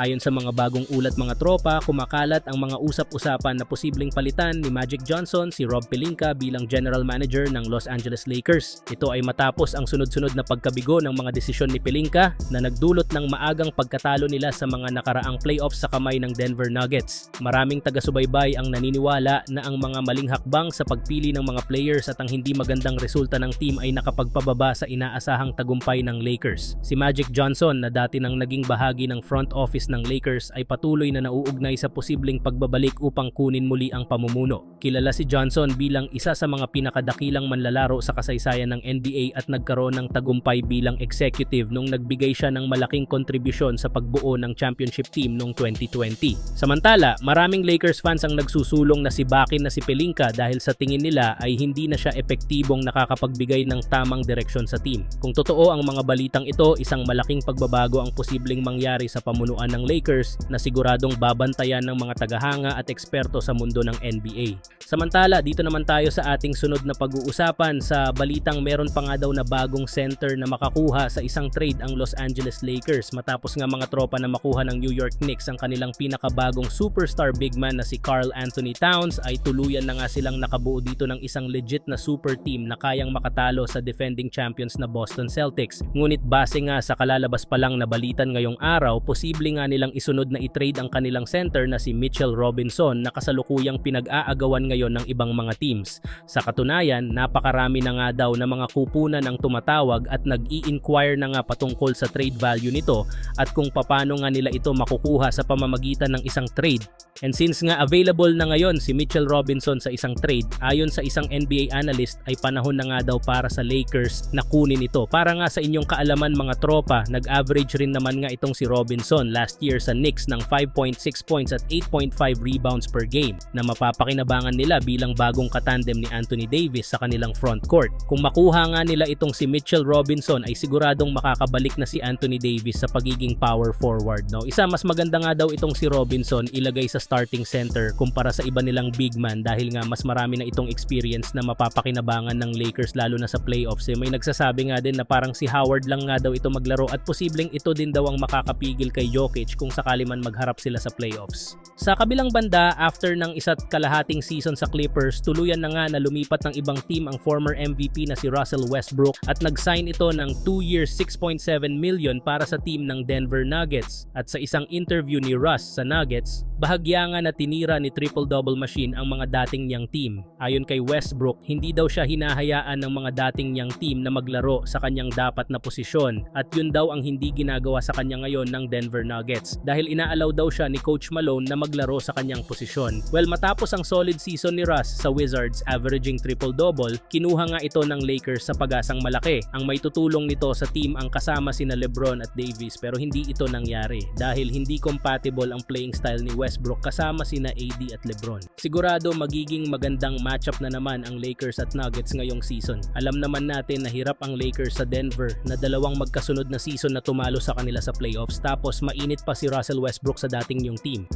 Ayon sa mga bagong ulat mga tropa, kumakalat ang mga usap-usapan na posibleng palitan ni Magic Johnson si Rob Pelinka bilang general manager ng Los Angeles Lakers. Ito ay matapos ang sunod-sunod na pagkabigo ng mga desisyon ni Pelinka na nagdulot ng maagang pagkatalo nila sa mga nakaraang playoffs sa kamay ng Denver Nuggets. Maraming taga-subaybay ang naniniwala na ang mga maling hakbang sa pagpili ng mga players at ang hindi magandang resulta ng team ay nakapagpababa sa inaasahang tagumpay ng Lakers. Si Magic Johnson na dati nang naging bahagi ng front office ng Lakers ay patuloy na nauugnay sa posibleng pagbabalik upang kunin muli ang pamumuno. Kilala si Johnson bilang isa sa mga pinakadakilang manlalaro sa kasaysayan ng NBA at nagkaroon ng tagumpay bilang executive nung nagbigay siya ng malaking kontribusyon sa pagbuo ng championship team noong 2020. Samantala, maraming Lakers fans ang nagsusulong na si Bakin na si Pelinka dahil sa tingin nila ay hindi na siya epektibong nakakapagbigay ng tamang direksyon sa team. Kung totoo ang mga balitang ito, isang malaking pagbabago ang posibleng mangyari sa pamunuan ng Lakers na siguradong babantayan ng mga tagahanga at eksperto sa mundo ng NBA. Samantala, dito naman tayo sa ating sunod na pag-uusapan sa balitang meron pa nga daw na bagong center na makakuha sa isang trade ang Los Angeles Lakers matapos nga mga tropa na makuha ng New York Knicks ang kanilang pinakabagong superstar big man na si Carl Anthony Towns ay tuluyan na nga silang nakabuo dito ng isang legit na super team na kayang makatalo sa defending champions na Boston Celtics. Ngunit base nga sa kalalabas pa lang na balitan ngayong araw, posible nga nilang isunod na i-trade ang kanilang center na si Mitchell Robinson na kasalukuyang pinag-aagawan ngayon ng ibang mga teams. Sa katunayan, napakarami na nga daw na mga kupunan ang tumatawag at nag-i-inquire na nga patungkol sa trade value nito at kung paano nga nila ito makukuha sa pamamagitan ng isang trade. And since nga available na ngayon si Mitchell Robinson sa isang trade, ayon sa isang NBA analyst ay panahon na nga daw para sa Lakers na kunin ito. Para nga sa inyong kaalaman mga tropa, nag-average rin naman nga itong si Robinson last year sa Knicks ng 5.6 points at 8.5 rebounds per game na mapapakinabangan nila bilang bagong katandem ni Anthony Davis sa kanilang front court. Kung makuha nga nila itong si Mitchell Robinson ay siguradong makakabalik na si Anthony Davis sa pagiging power forward. No? Isa mas maganda nga daw itong si Robinson ilagay sa starting center kumpara sa iba nilang big man dahil nga mas marami na itong experience na mapapakinabangan ng Lakers lalo na sa playoffs. Eh, may nagsasabi nga din na parang si Howard lang nga daw ito maglaro at posibleng ito din daw ang makakapigil kay Jokic kung sakali man magharap sila sa playoffs. Sa kabilang banda, after ng isa't kalahating season sa Clippers, tuluyan na nga na lumipat ng ibang team ang former MVP na si Russell Westbrook at nag-sign ito ng 2 years 6.7 million para sa team ng Denver Nuggets. At sa isang interview ni Russ sa Nuggets, bahagya nga na tinira ni Triple Double Machine ang mga dating niyang team. Ayon kay Westbrook, hindi daw siya hinahayaan ng mga dating niyang team na maglaro sa kanyang dapat na posisyon at yun daw ang hindi ginagawa sa kanya ngayon ng Denver Nuggets dahil inaalaw daw siya ni Coach Malone na maglaro sa kanyang posisyon. Well, matapos ang solid season ni Russ sa Wizards averaging triple-double, kinuha nga ito ng Lakers sa pag-asang malaki. Ang may tutulong nito sa team ang kasama sina LeBron at Davis pero hindi ito nangyari dahil hindi compatible ang playing style ni Westbrook kasama sina AD at LeBron. Sigurado magiging magandang matchup na naman ang Lakers at Nuggets ngayong season. Alam naman natin na hirap ang Lakers sa Denver na dalawang magkasunod na season na tumalo sa kanila sa playoffs tapos mainit pa si Russell Westbrook sa dating yung team.